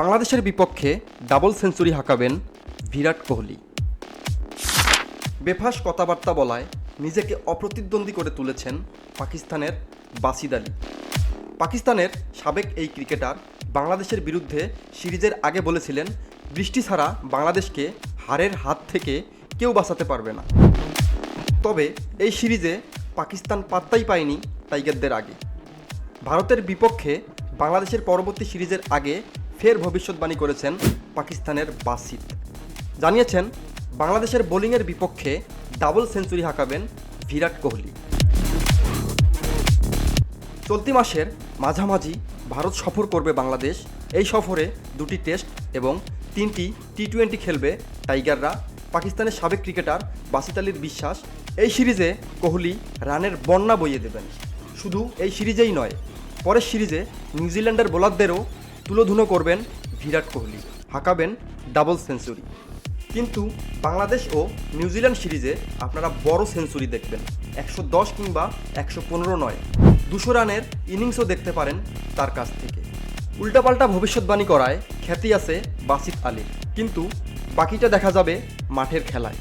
বাংলাদেশের বিপক্ষে double century হাঁকাবেন বিরাট কোহলি। বেফাস কথাবার্তা বলায় নিজেকে অপ্রতিদ্বন্দ্বী করে তুলেছেন পাকিস্তানের বাসিদ আলী। পাকিস্তানের সাবেক এই ক্রিকেটার বাংলাদেশের বিরুদ্ধে সিরিজের আগে বলেছিলেন, বৃষ্টি ছাড়া বাংলাদেশকে হারের হাত থেকে কেউ বাঁচাতে পারবে না। তবে এই সিরিজে পাকিস্তান পাত্তাই পায়নি টাইগারদের আগে। ভারতের বিপক্ষে বাংলাদেশের পরবর্তী সিরিজের আগে ফের ভবিষ্যৎবাণী করেছেন পাকিস্তানের বাসিত। জানিয়েছেন, বাংলাদেশের বোলিংয়ের বিপক্ষে ডাবল সেঞ্চুরি হাঁকাবেন বিরাট কোহলি। চলতি মাসের মাঝামাঝি ভারত সফর করবে বাংলাদেশ। এই সফরে দুটি টেস্ট এবং তিনটি টি টোয়েন্টি খেলবে টাইগাররা। পাকিস্তানের সাবেক ক্রিকেটার বাসিত আলীর বিশ্বাস, এই সিরিজে কোহলি রানের বন্যা বইয়ে দেবেন। শুধু এই সিরিজেই নয়, পরের সিরিজে নিউজিল্যান্ডের বোলারদেরও তুলোধুনো করবেন বিরাট কোহলি, হাঁকাবেন ডাবল সেঞ্চুরি কিন্তু বাংলাদেশ ও নিউজিল্যান্ড সিরিজে আপনারা বড় সেঞ্চুরি দেখবেন, একশো দশ কিংবা একশো পনেরো নয়। দুশো রানের ইনিংসও দেখতে পারেন তার কাছ থেকে। উল্টাপাল্টা ভবিষ্যৎবাণী করায় খ্যাতি আছে বাসিত আলীর, কিন্তু বাকিটা দেখা যাবে মাঠের খেলায়।